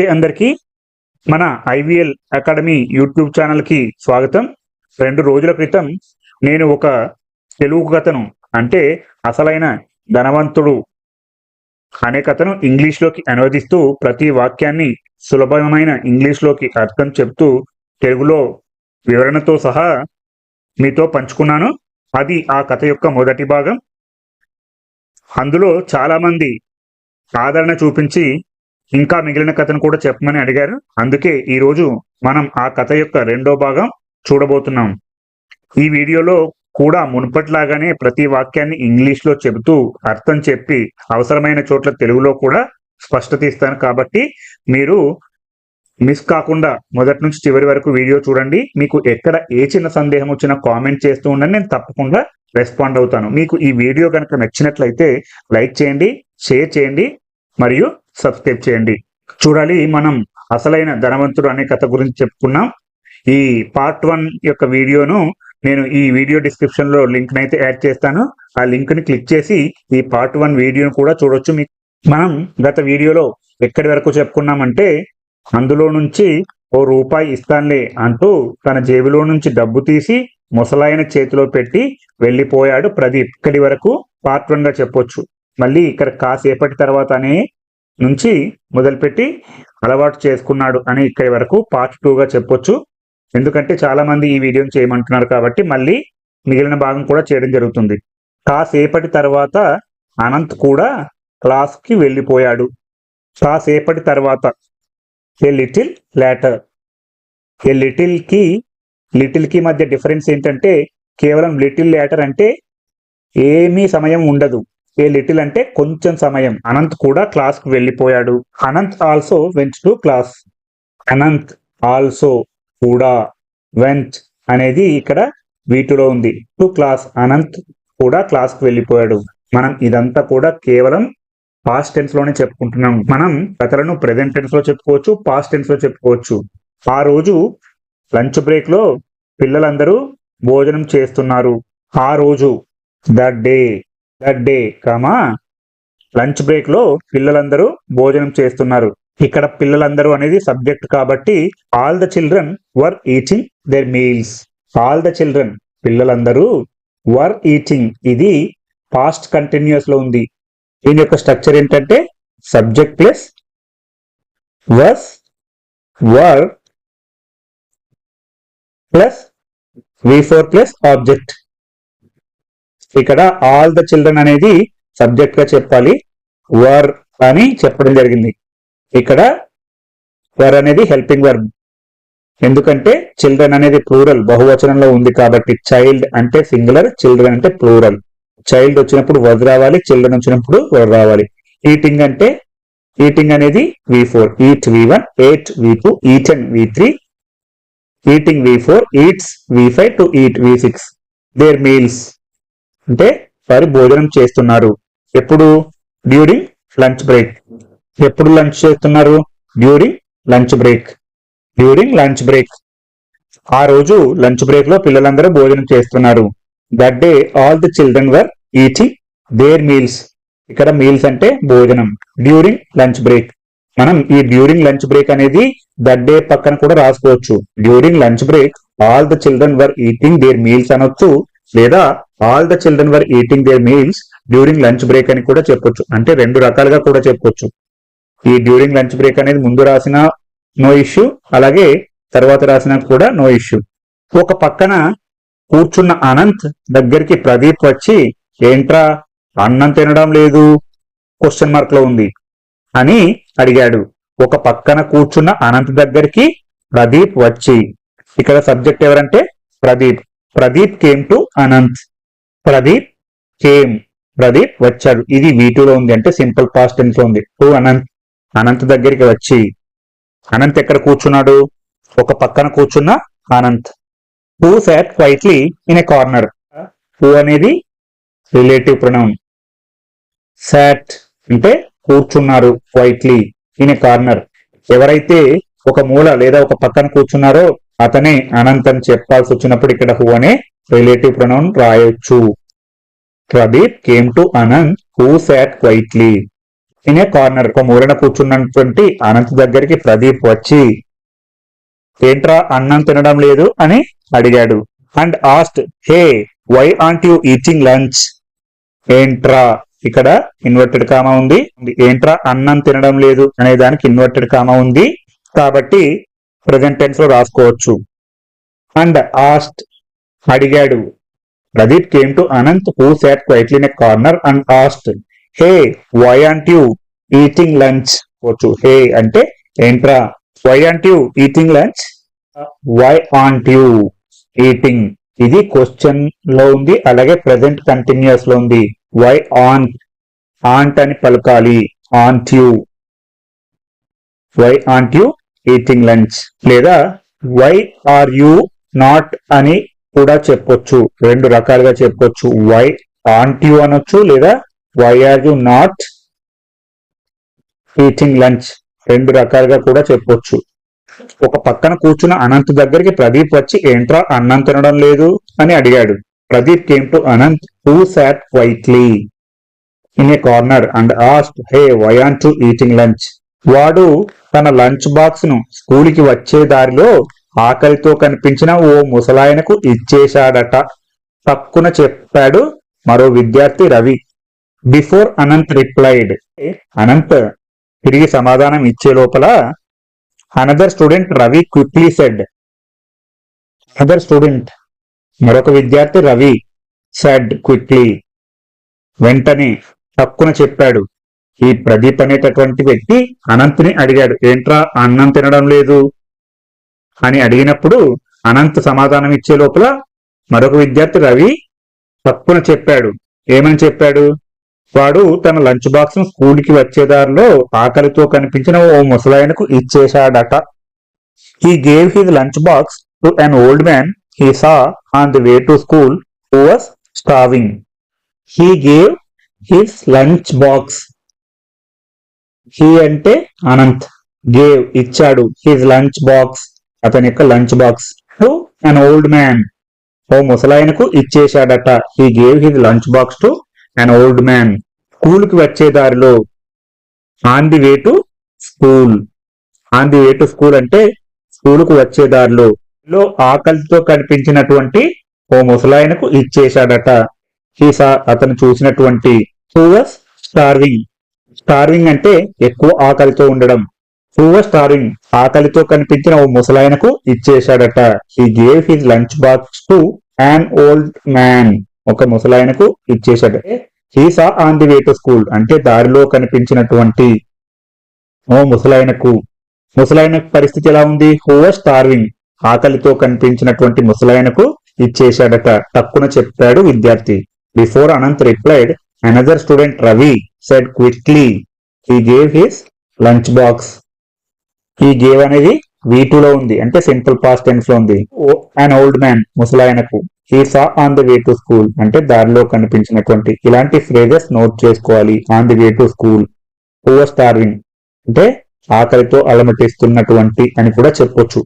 నమస్తే అందరికీ. మన ఐవీఎల్ అకాడమీ యూట్యూబ్ ఛానల్కి స్వాగతం. రెండు రోజుల క్రితం నేను ఒక తెలుగు కథను అంటే అసలైన ధనవంతుడు అనే కథను ఇంగ్లీష్లోకి అనువదిస్తూ ప్రతి వాక్యాన్ని సులభమైన ఇంగ్లీష్లోకి అర్థం చెప్తూ తెలుగులో వివరణతో సహా మీతో పంచుకున్నాను. అది ఆ కథ యొక్క మొదటి భాగం. అందులో చాలామంది ఆదరణ చూపించి ఇంకా మిగిలిన కథను కూడా చెప్పమని అడిగారు. అందుకే ఈరోజు మనం ఆ కథ యొక్క రెండో భాగం చూడబోతున్నాం. ఈ వీడియోలో కూడా మునుపట్లాగానే ప్రతి వాక్యాన్ని ఇంగ్లీష్లో చెబుతూ అర్థం చెప్పి అవసరమైన చోట్ల తెలుగులో కూడా స్పష్టత ఇస్తాను. కాబట్టి మీరు మిస్ కాకుండా మొదటి నుంచి చివరి వరకు వీడియో చూడండి. మీకు ఎక్కడ ఏ చిన్న సందేహం వచ్చినా కామెంట్ చేస్తూ ఉండండి. నేను తప్పకుండా రెస్పాండ్ అవుతాను. మీకు ఈ వీడియో కనుక నచ్చినట్లయితే లైక్ చేయండి షేర్ చేయండి మరియు సబ్స్క్రైబ్ చేయండి. చూడాలి మనం అసలైన ధనవంతుడు అనే కథ గురించి చెప్పుకున్నాం. ఈ పార్ట్ వన్ యొక్క వీడియోను నేను ఈ వీడియో డిస్క్రిప్షన్లో లింక్ అయితే యాడ్ చేస్తాను. ఆ లింక్ని క్లిక్ చేసి ఈ పార్ట్ వన్ వీడియోను కూడా చూడొచ్చు. మీకు మనం గత వీడియోలో ఎక్కడి వరకు చెప్పుకున్నామంటే అందులో నుంచి ఓ రూపాయి ఇస్తానులే అంటూ తన జేబులో నుంచి డబ్బు తీసి ముసలాయన చేతిలో పెట్టి వెళ్ళిపోయాడు ప్రదీప్. ఇక్కడి వరకు పార్ట్ వన్గా చెప్పొచ్చు. మళ్ళీ ఇక్కడ కాసేపటి తర్వాతనే నుంచి మొదలుపెట్టి అలవాటు చేసుకున్నాడు అని ఇక్కడి వరకు పార్ట్ టూగా చెప్పొచ్చు. ఎందుకంటే చాలామంది ఈ వీడియోని చేయమంటున్నారు కాబట్టి మళ్ళీ మిగిలిన భాగం కూడా చేయడం జరుగుతుంది. కాసేపటి తర్వాత అనంత్ కూడా క్లాస్కి వెళ్ళిపోయాడు. కాసేపటి తర్వాత ఏ లిటిల్ లేటర్ ఏ లిటిల్కి లిటిల్కి మధ్య డిఫరెన్స్ ఏంటంటే కేవలం లిటిల్ లేటర్ అంటే ఏమీ సమయం ఉండదు. ఏ లిటిల్ అంటే కొంచెం సమయం. అనంత్ కూడా క్లాస్కు వెళ్ళిపోయాడు. Anant also వెంచ్ to class Anant also కూడా వెంచ్ అనేది ఇక్కడ వీటిలో ఉంది. టు క్లాస్ అనంత్ కూడా క్లాస్కు వెళ్ళిపోయాడు. మనం ఇదంతా కూడా కేవలం పాస్ట్ టెన్స్లోనే చెప్పుకుంటున్నాం. మనం కథలను ప్రెసెంట్ టెన్స్లో చెప్పుకోవచ్చు పాస్ట్ టెన్స్లో చెప్పుకోవచ్చు. ఆ రోజు లంచ్ బ్రేక్లో పిల్లలందరూ భోజనం చేస్తున్నారు. ఆ రోజు that day that day comma lunch బ్రేక్లో పిల్లలందరూ భోజనం చేస్తున్నారు. ఇక్కడ పిల్లలందరూ అనేది సబ్జెక్ట్ కాబట్టి all the children were eating their meals all the children పిల్లలందరూ వర్ ఈటింగ్ ఇది పాస్ట్ కంటిన్యూస్లో ఉంది. దీని యొక్క స్ట్రక్చర్ ఏంటంటే subject plus verbs were plus V four plus object ఇక్కడ ఆల్ ద చిల్డ్రన్ అనేది సబ్జెక్ట్గా చెప్పాలి. వర్ అని చెప్పడం జరిగింది. ఇక్కడ వర్ అనేది హెల్పింగ్ వర్బ్ ఎందుకంటే చిల్డ్రన్ అనేది ప్లూరల్ బహువచనంలో ఉంది కాబట్టి చైల్డ్ అంటే సింగులర్ చిల్డ్రన్ అంటే ప్లూరల్ చైల్డ్ వచ్చినప్పుడు వర్ రావాలి చిల్డ్రన్ వచ్చినప్పుడు వర్ రావాలి. ఈటింగ్ అంటే ఈటింగ్ అనేది V four eat V one ate V two eaten V three eating V four eats V five to eat V six their meals అంటే వారు భోజనం చేస్తున్నారు. ఎప్పుడు? During lunch break. ఎప్పుడు లంచ్ చేస్తున్నారు? During lunch break. During lunch break. ఆ రోజు lunch బ్రేక్లో పిల్లలందరూ భోజనం చేస్తున్నారు. That day all the children were eating their meals ఇక్కడ మీల్స్ అంటే భోజనం. డ్యూరింగ్ లంచ్ బ్రేక్ మనం ఈ డ్యూరింగ్ లంచ్ బ్రేక్ అనేది దట్ డే పక్కన కూడా రాసుకోవచ్చు. During lunch break all the children were eating their meals అనొచ్చు లేదా all the children were eating their meals during lunch break అని కూడా చెప్పొచ్చు. అంటే రెండు రకాలుగా కూడా చెప్పొచ్చు. ఈ డ్యూరింగ్ లంచ్ బ్రేక్ అనేది ముందు రాసిన నో ఇష్యూ అలాగే తర్వాత రాసిన కూడా నో ఇష్యూ ఒక పక్కన కూర్చున్న అనంత్ దగ్గరికి ప్రదీప్ వచ్చి ఏంట్రా అన్నం తినడం లేదు? క్వశ్చన్ మార్క్లో ఉంది. అని అడిగాడు. ఒక పక్కన కూర్చున్న అనంత్ దగ్గరికి ప్రదీప్ వచ్చి ఇక్కడ సబ్జెక్ట్ ఎవరంటే Pradeep. Pradeep came to Anant Pradeep came. Pradeep వచ్చాడు ఇది వీటిలో ఉంది అంటే సింపుల్ పాస్ట్ టెన్స్లో ఉంది. టూ అనంత్. అనంత్ దగ్గరికి వచ్చి అనంత్ ఎక్కడ కూర్చున్నాడు? ఒక పక్కన కూర్చున్న Anant. Who sat quietly in a corner who అనేది రిలేటివ్ ప్రొనౌన్ సాట్ అంటే కూర్చున్నారు క్వైట్లీ ఇన్ ఎ కార్నర్ ఎవరైతే ఒక మూల లేదా ఒక పక్కన కూర్చున్నారో అతనే అనంత్ అని చెప్పాల్సి వచ్చినప్పుడు ఇక్కడ హూ అనే రిలేటివ్ ప్రొనౌన్ రాయొచ్చు Pradeep came to Anant who sat quietly in a corner ఒక మూలన కూర్చున్నటువంటి అనంత్ దగ్గరికి ప్రదీప్ వచ్చి ఏంట్రా అన్నం తినడం లేదు? అని అడిగాడు. And asked hey why aren't you eating lunch ఏంట్రా ఇక్కడ ఇన్వర్టెడ్ కామా ఉంది. ఏంట్రా అన్నం తినడం లేదు? అనే దానికి ఇన్వర్టెడ్ కామా ఉంది. కాబట్టి ప్రజెంట్ టెన్స్లో రాసుకోవచ్చు. అండ్ ఆస్ట్ అడిగాడు. Pradeep came to Anant who sat quietly in corner and asked hey why aren't you eating lunch వచ్చు హే అంటే ఏంట్రా why aren't you eating lunch why aren't you eating ఇది క్వశ్చన్లో ఉంది అలాగే ప్రెసెంట్ కంటిన్యూస్లో ఉంది. వై ఆన్ ఆంట్ అని పలకాలి. Aren't you why aren't you eating lunch లేదా వై ఆర్ యు నాట్ అని కూడా చెప్పొచ్చు. రెండు రకాలుగా చెప్పొచ్చు. వై ఆంట్ యు అనొచ్చు లేదా why are you not eating lunch రెండు రకాలుగా కూడా చెప్పొచ్చు. ఒక పక్కన కూర్చున్న అనంత్ దగ్గరికి ప్రదీప్ వచ్చి ఏంట్రా అన్నం తినడం లేదు? అని అడిగాడు. Pradeep came to Anant who sat quietly in a corner and asked hey why aren't eating lunch వాడు తన లంచ్ బాక్స్ను స్కూల్కి వచ్చే దారిలో ఆకలితో కనిపించిన ఓ ముసలాయనకు ఇచ్చేశాడట. తక్కున చెప్పాడు మరో విద్యార్థి రవి. బిఫోర్ అనంత్ రిప్లైడ్ అనంత్ తిరిగి సమాధానం ఇచ్చే లోపల another student Ravi quickly said another student మరొక విద్యార్థి రవి సెడ్ క్విక్లీ వెంటనే తక్కున చెప్పాడు. ఈ ప్రదీప్ అనేటటువంటి వ్యక్తి అనంత్ని అడిగాడు ఏంట్రా అన్నం తినడం లేదు? అని అడిగినప్పుడు అనంత్ సమాధానం ఇచ్చే లోపల మరొక విద్యార్థి రవి తప్పున చెప్పాడు. ఏమని చెప్పాడు? వాడు తన లంచ్ బాక్స్ను స్కూల్కి వచ్చేదారిలో ఆకలితో కనిపించిన ఓ ముసలాయనకు ఇచ్చేశాడట. He gave his lunch box to an old man he saw on the way to school who was starving he gave his lunch box. He అంటే అనంత్. గేవ్ ఇచ్చాడు. His lunch box. అతని యొక్క lunch box to an old man ఓ ముసలాయనకు ఇచ్చేశాడట. He gave his lunch box to an old man స్కూల్కి వచ్చే దారిలో on the way to school. On the way to school అంటే స్కూల్కు వచ్చే దారిలో. లో ఆకలితో కనిపించినటువంటి ఓ ముసలాయనకు ఇచ్చేశాడట. హీసా అతను చూసినటువంటి. హూవస్ స్టార్వింగ్ స్టార్వింగ్ అంటే ఎక్కువ ఆకలితో ఉండడం. హూవస్ స్టార్వింగ్ ఆకలితో కనిపించిన ఓ ముసలాయనకు ఇచ్చేశాడట. He gave his lunch box to an old man ఒక ముసలాయనకు ఇచ్చేశాడు. He saw on the way to school అంటే దారిలో కనిపించినటువంటి ఓ ముసలాయనకు. ముసలాయన పరిస్థితి ఎలా ఉంది? హూవర్ స్టార్వింగ్ ఆకలితో కనిపించినటువంటి ముసలాయనకు ఇచ్చేశాడట. తక్కున చెప్పాడు విద్యార్థి. Before Anant replied another student Ravi said quickly he gave his lunch box ఈ గేవ్ అనేది వీ లో ఉంది. అంటే సింపుల్ పాస్ట్ టెన్స్లో ఉంది. And old man ముసలాయనకు. He saw on the way to school అంటే దారిలో కనిపించినటువంటి ఇలాంటి ఫ్రేజెస్ నోట్ చేసుకోవాలి. On the way to school over starving అంటే ఆకలితో అలమటిస్తున్నటువంటి అని కూడా చెప్పొచ్చు.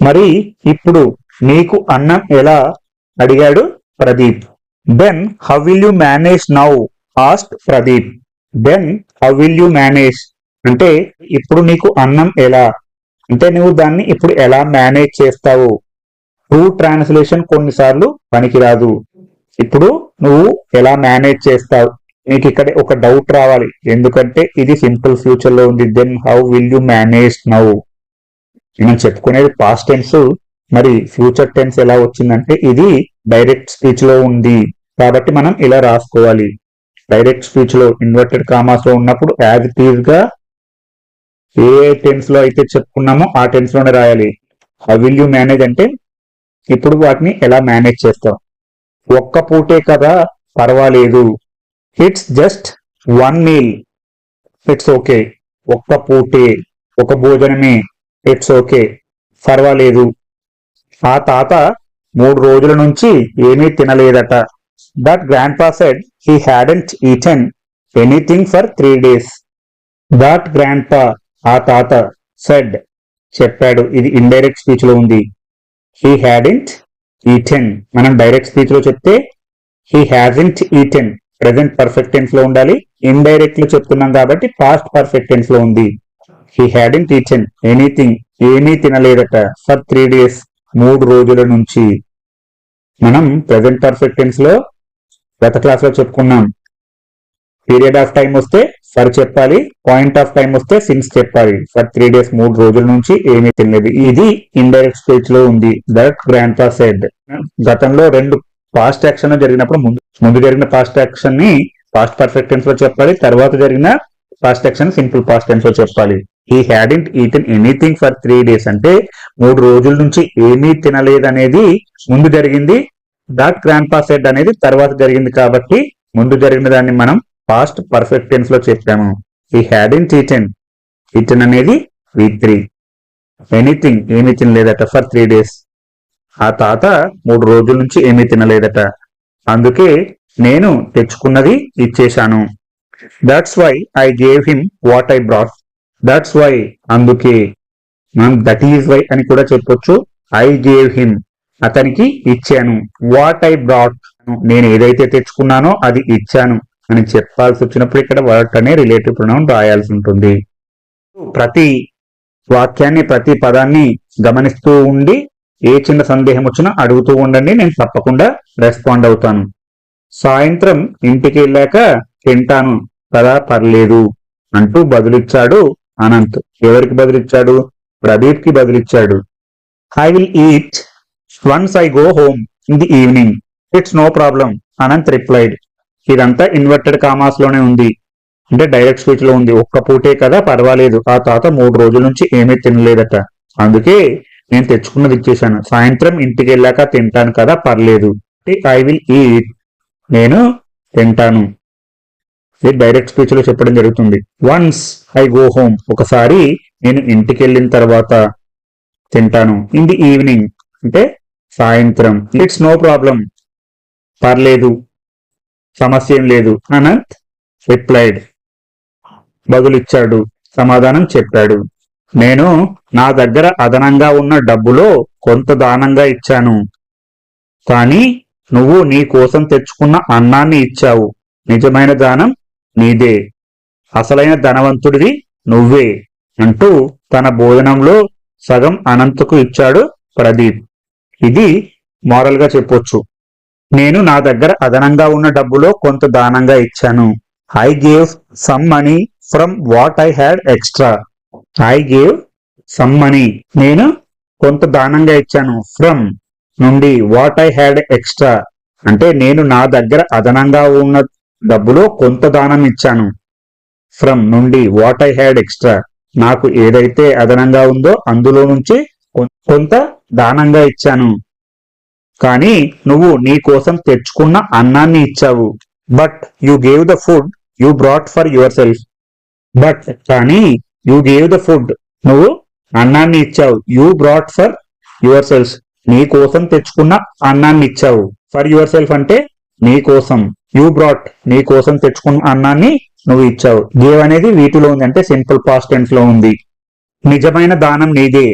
మరి ఇప్పుడు నీకు అన్నం ఎలా అడిగాడు Pradeep. Then how will you manage now asked Pradeep. Then how will you manage అంటే ఇప్పుడు నీకు అన్నం ఎలా? అంటే నువ్వు దాన్ని ఇప్పుడు ఎలా మేనేజ్ చేస్తావు? ట్రూ ట్రాన్స్లేషన్ కొన్నిసార్లు పనికిరాదు. ఇప్పుడు నువ్వు ఎలా మేనేజ్ చేస్తావు? నీకు ఇక్కడ ఒక డౌట్ రావాలి. ఎందుకంటే ఇది సింపుల్ ఫ్యూచర్లో ఉంది. Then how will you manage now మనం చెప్పుకునేది పాస్ట్ టెన్స్ మరి ఫ్యూచర్ టెన్స్ ఎలా వచ్చిందంటే ఇది డైరెక్ట్ స్పీచ్లో ఉంది. కాబట్టి మనం ఇలా రాసుకోవాలి. డైరెక్ట్ స్పీచ్లో ఇన్వర్టెడ్ కామాస్లో ఉన్నప్పుడు యాజ్ ఇట్ ఈజ్గా ఏ టెన్స్లో అయితే చెప్పుకున్నామో ఆ టెన్స్లోనే రాయాలి. హౌ విల్ యూ మేనేజ్ అంటే ఇప్పుడు వాటిని ఎలా మేనేజ్ చేస్తాం? ఒక్క పూటే కదా పర్వాలేదు. It's just one meal it's okay ఒక్క పూటే ఒక భోజనమే. ఇట్స్ ఓకే పర్వాలేదు. ఆ తాత మూడు రోజుల నుంచి ఏమీ తినలేదట. That grandpa said he hadn't eaten anything for three days that grandpa ఆ తాత సెడ్ చెప్పాడు ఇది ఇండైరెక్ట్ స్పీచ్లో ఉంది. హీ హ్యాడెంట్ ఈటెన్ మనం డైరెక్ట్ స్పీచ్లో చెప్తే he hasn't eaten present perfect టెన్స్లో ఉండాలి. ఇండైరెక్ట్లో చెప్తున్నాం కాబట్టి పాస్ట్ పర్ఫెక్ట్ టెన్స్లో ఉంది. హీ హ్యాడెంట్ ఈటెన్ ఎనీథింగ్ ఏమీ తినలేదట. ఫర్ త్రీ డేస్ మూడు రోజుల నుంచి. మనం ప్రెసెంట్ పర్ఫెక్ట్ టెన్స్లో గత క్లాస్లో చెప్పుకున్నాం. పీరియడ్ ఆఫ్ టైం వస్తే ఫర్ చెప్పాలి పాయింట్ ఆఫ్ టైం వస్తే సిన్స్ చెప్పాలి. ఫర్ త్రీ డేస్ మూడు రోజుల నుంచి ఏమీ తినలేదు ఇది ఇండైరెక్ట్ స్పీచ్లో ఉంది. దట్ గ్రాండ్ పా సెడ్ గతంలో రెండు పాస్ట్ యాక్షన్ జరిగినప్పుడు ముందు ముందు జరిగిన పాస్ట్ యాక్షన్ని పాస్ట్ పర్ఫెక్ట్ టెన్స్లో చెప్పాలి. తర్వాత జరిగిన పాస్ట్ యాక్షన్ సింపుల్ పాస్ట్ టెన్స్లో చెప్పాలి. ఈ hadn't eaten anything for three days అంటే మూడు రోజుల నుంచి ఏమీ తినలేదనేది ముందు జరిగింది. దట్ గ్రాండ్ పాస్ సెడ్ అనేది తర్వాత జరిగింది కాబట్టి ముందు జరిగిన దాన్ని మనం పాస్ట్ పర్ఫెక్ట్ టెన్స్లో చెప్పాము. ఈ ఇన్ ఈటెన్ ఈటెన్ అనేది వీక్ త్రీ ఎనీథింగ్ ఏమీ తినలేదట ఫర్ త్రీ డేస్ ఆ తాత మూడు రోజుల నుంచి ఏమీ తినలేదట. అందుకే నేను తెచ్చుకున్నది ఇచ్చేశాను. That's why I gave him what I brought that's why అందుకే. మనం దట్ ఈజ్ వై అని కూడా చెప్పొచ్చు. ఐ గేవ్ హిమ్ అతనికి ఇచ్చాను. వాట్ ఐ బ్రాట్ నేను ఏదైతే తెచ్చుకున్నానో అది ఇచ్చాను. అని చెప్పాల్సి వచ్చినప్పుడు ఇక్కడ వర్ట్ అనే రిలేటివ్ ప్రొనౌన్ రాయాల్సి ఉంటుంది. ప్రతి వాక్యాన్ని ప్రతి పదాన్ని గమనిస్తూ ఉండి ఏ చిన్న సందేహం వచ్చినా అడుగుతూ ఉండండి నేను తప్పకుండా రెస్పాండ్ అవుతాను. సాయంత్రం ఇంటికి వెళ్ళాక తింటాను. కదా పర్లేదు అంటూ బదులిచ్చాడు అనంత్. ఎవరికి బదులిచ్చాడు? ప్రదీప్కి బదులిచ్చాడు. I will eat once I go home in the evening it's no problem Anant replied ఇదంతా ఇన్వర్టెడ్ కామాస్లోనే ఉంది. అంటే డైరెక్ట్ స్పీచ్లో ఉంది. ఒక్క పూటే కదా పర్వాలేదు. ఆ తాత మూడు రోజుల నుంచి ఏమీ తినలేదట. అందుకే నేను తెచ్చుకున్నది ఇచ్చేసాను సాయంత్రం ఇంటికి వెళ్ళాక తింటాను కదా పర్లేదు. ఐ విల్ ఈట్ నేను తింటాను. ఇది డైరెక్ట్ స్పీచ్లో చెప్పడం జరుగుతుంది. వన్స్ ఐ గో హోమ్ ఒకసారి నేను ఇంటికి వెళ్ళిన తర్వాత తింటాను. ఇన్ ది ఈవినింగ్ అంటే సాయంత్రం. ఇట్స్ నో ప్రాబ్లం పర్లేదు. సమస్య ఏం లేదు. అనంత్ రిప్లైడ్ బదులిచ్చాడు. సమాధానం చెప్పాడు. నేను నా దగ్గర అదనంగా ఉన్న డబ్బులో కొంత దానంగా ఇచ్చాను. కానీ నువ్వు నీ కోసం తెచ్చుకున్న అన్నాన్ని ఇచ్చావు. నిజమైన దానం నీదే. అసలైన ధనవంతుడివి నువ్వే అంటూ తన భోజనంలో సగం అనంతకు ఇచ్చాడు ప్రదీప్. ఇది మోరల్గా చెప్పొచ్చు. నేను నా దగ్గర అదనంగా ఉన్న డబ్బులో కొంత దానంగా ఇచ్చాను. I gave some money from what I had extra I gave some money నేను కొంత దానంగా ఇచ్చాను. ఫ్రమ్ నుండి వాట్ ఐ హ్యాడ్ ఎక్స్ట్రా అంటే నేను నా దగ్గర అదనంగా ఉన్న డబ్బులో కొంత దానం ఇచ్చాను. ఫ్రమ్ నుండి వాట్ ఐ హ్యాడ్ ఎక్స్ట్రా నాకు ఏదైతే అదనంగా ఉందో అందులో నుంచి కొం- కొంత దానంగా ఇచ్చాను. కానీ నువ్వు నీ కోసం తెచ్చుకున్న అన్నాన్ని ఇచ్చావు. But you gave the food you brought for yourself but కానీ యు గేవ్ ద ఫుడ్ నువ్వు అన్నాన్ని ఇచ్చావు. You brought for yourself నీ కోసం తెచ్చుకున్న అన్నాన్ని ఇచ్చావు. ఫర్ యువర్ సెల్ఫ్ అంటే నీ కోసం. యు బ్రాట్ నీ కోసం తెచ్చుకున్న అన్నాన్ని నువ్వు ఇచ్చావు. గేవ్ అనేది వీటిలో ఉంది అంటే సింపుల్ పాస్ట్ టెన్స్లో ఉంది. నిజమైన దానం నీదే.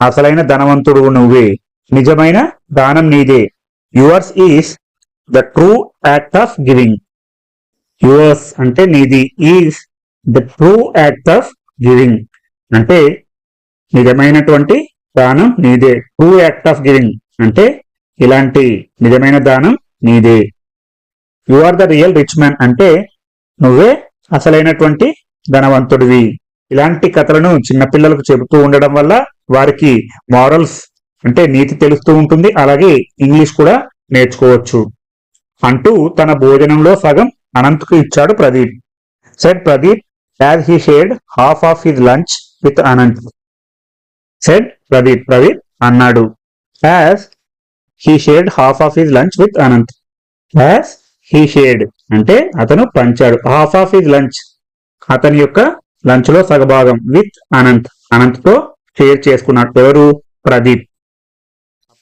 అసలైన ధనవంతుడు నువ్వే. నిజమైన దానం నీదే. Yours is the true act of giving yours అంటే నీది is the true act of giving అంటే నిజమైనటువంటి దానం నీదే. ట్రూ యాక్ట్ ఆఫ్ గివింగ్ అంటే ఇలాంటి నిజమైన దానం నీదే. You are the real rich man అంటే నువ్వే అసలైనటువంటి ధనవంతుడివి. ఇలాంటి కథలను చిన్నపిల్లలకు చెబుతూ ఉండడం వల్ల వారికి మారల్స్ అంటే నీతి తెలుస్తూ ఉంటుంది. అలాగే ఇంగ్లీష్ కూడా నేర్చుకోవచ్చు. అంటూ తన భోజనంలో సగం అనంత్కు ఇచ్చాడు Pradeep. Said Pradeep as he shared half of his lunch with Anant said Pradeep Pradeep అన్నాడు. As he shared half of his lunch with Anant as he shared అంటే అతను పంచాడు. హాఫ్ ఆఫ్ హిజ్ లంచ్ అతని యొక్క లంచ్లో సగభాగం with Anant అనంత్తో share చేసుకున్నాడు. ఎవరు? ప్రదీప్.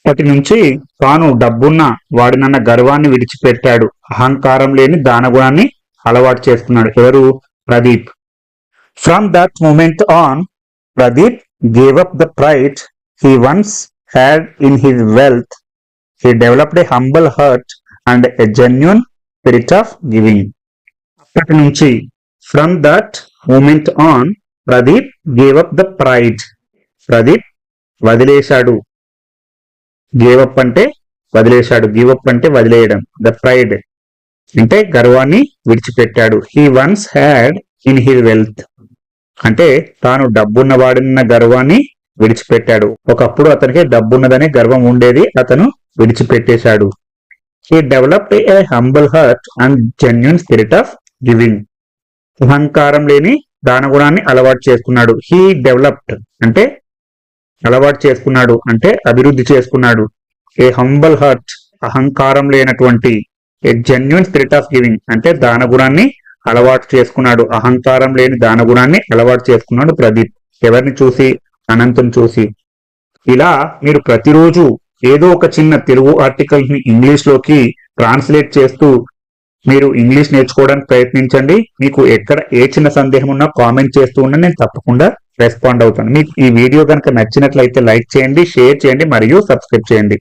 అప్పటి నుంచి తాను డబ్బున్న వాడినన్న గర్వాన్ని విడిచిపెట్టాడు. అహంకారం లేని దానగుణాన్ని అలవాటు చేసుకున్నాడు ఎవరు? Pradeep. From that moment on Pradeep gave up the pride he once had in his wealth he developed a humble heart and a genuine spirit of giving అప్పటి నుంచి from that moment on Pradeep gave up the pride Pradeep వదిలేశాడు. Gave up అంటే వదిలేశాడు. Give up అంటే వదిలేయడం. The pride అంటే గర్వాన్ని విడిచిపెట్టాడు. He once had in he wealth అంటే తాను డబ్బున్నవాడున్న గర్వాన్ని విడిచిపెట్టాడు. ఒకప్పుడు అతనికి డబ్బున్నదనే గర్వం ఉండేది. అతను విడిచిపెట్టేశాడు. He developed a humble heart and genuine spirit of giving అహంకారం లేని దానగుణాన్ని అలవాటు చేసుకున్నాడు. హీ డెవలప్డ్ అంటే అలవాటు చేసుకున్నాడు అంటే అభివృద్ధి చేసుకున్నాడు. ఏ హంబల్ హార్ట్ అహంకారం లేనటువంటి a genuine spirit of giving అంటే దానగుణాన్ని అలవాటు చేసుకున్నాడు. అహంకారం లేని దానగుణాన్ని అలవాటు చేసుకున్నాడు ప్రదీప్. ఎవరిని చూసి? అనంతం చూసి. ఇలా మీరు ప్రతిరోజు ఏదో ఒక చిన్న తెలుగు ఆర్టికల్ని ఇంగ్లీష్లోకి ట్రాన్స్లేట్ చేస్తూ మీరు ఇంగ్లీష్ నేర్చుకోవడానికి ప్రయత్నించండి. మీకు ఎక్కడ ఏ చిన్న సందేహం ఉన్నా కామెంట్ చేస్తూ ఉన్నా నేను తప్పకుండా రెస్పాండ్ అవుతుంది మీకు ఈ వీడియో కనుక నచ్చినట్లయితే లైక్ చేయండి షేర్ చేయండి మరియు సబ్స్క్రైబ్ చేయండి.